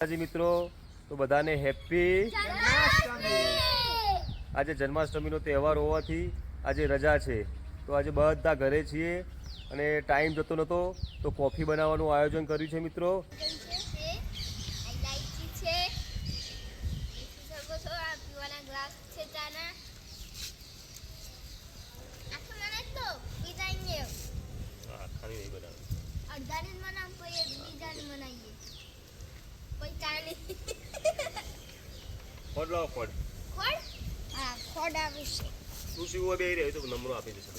માતાજી મિત્રો, તો બધાને હેપી આજે જન્માષ્ટમીનો તહેવાર હોવાથી આજે રજા છે. તો આજે બધા ઘરે છીએ અને ટાઈમ જતો નહોતો તો કોફી બનાવવાનું આયોજન કર્યું છે મિત્રો ઇલાયચી છે શકો છો આ પીવાના ગ્લાસ છે ચાના આખું મને તો બીજા ને અડધાની જ બનાવ કોઈ બીજાની બનાવીએ કોઈ ચાની ફોડ લાવો ખોડ. ખોડ? હા ખોડ આવે છે. તું શીવું બે રહ્યો તો નંબરો આપી દેશે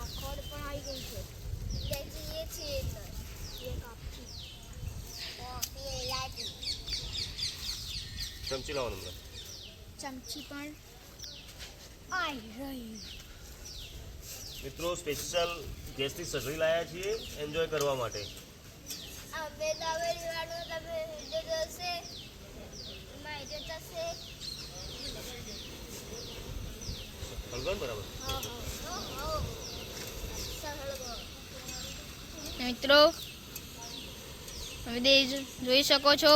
આ ખોડ પણ આવી ગઈ છે. ઇલાયચી એ છે એક આપી. કોફી ચમચી લાવો નંબર. ચમચી પણ આઈ રહી. મિત્રો સ્પેશિયલ ગેસની સગડી લાયા છીએ. એન્જોય કરવા માટે. અમે તમે વીડિયો જોશે એમાં થશે મિત્રો તમે દે જોઈ શકો છો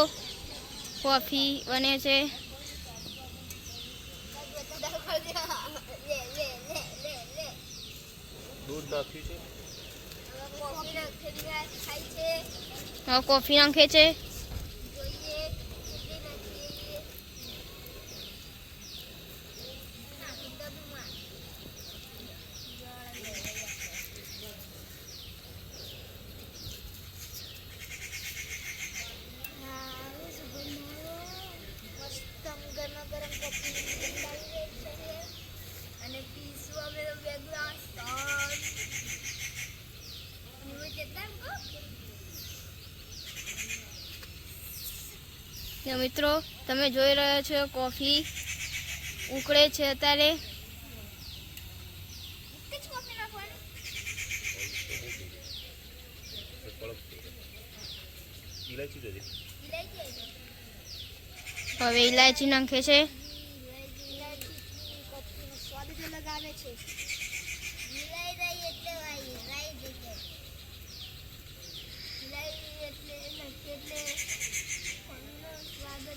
કોફી બને છે. દૂધ નાખ્યું છે. કોફી નાખે છે જોઈએ કેટલી નાખીએ નાખી ડબ્બુમાં હા, શું બનાવો? મસ્ત આમ ગરમા ગરમ કોફી બનાવી રહી છે અને અમે તો બે ગ્લાસ ને મિત્રો તમે જોઈ રહ્યા છો કોફી ઉકળે છે અત્યારે. હવે ઇલાયચી નાખે છે ઇલાયચી ઇલાયચી કોફીનો સ્વાદ જ અલગ આવે છે. મિલાઈ રહી એટલે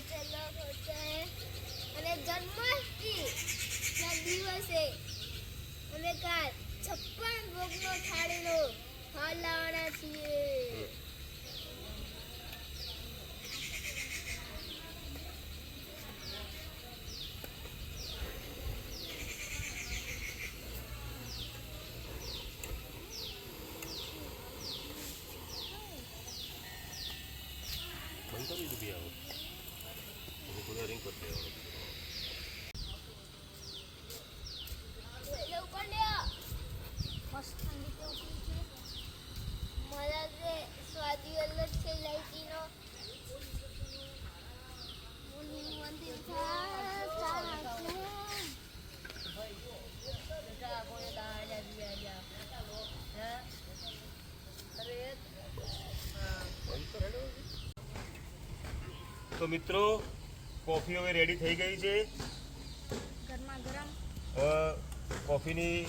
જ અલગ અને જન્માષ્ટમી દિવસે અમે કાલ છપ્પન ભોગનો થાળીનો ફળ લાવવાના છીએ. બંધ કરી દીધું બી આવું હવે થોડી રિંગ તો મિત્રો કોફી હવે રેડી થઈ ગઈ છે. ગરમા કોફીની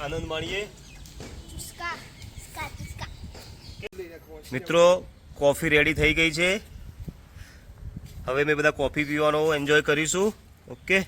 આનંદ માણીએ. મિત્રો કોફી રેડી થઈ ગઈ છે. હવે મેં બધા કોફી પીવાનો એન્જોય કરીશું. ઓકે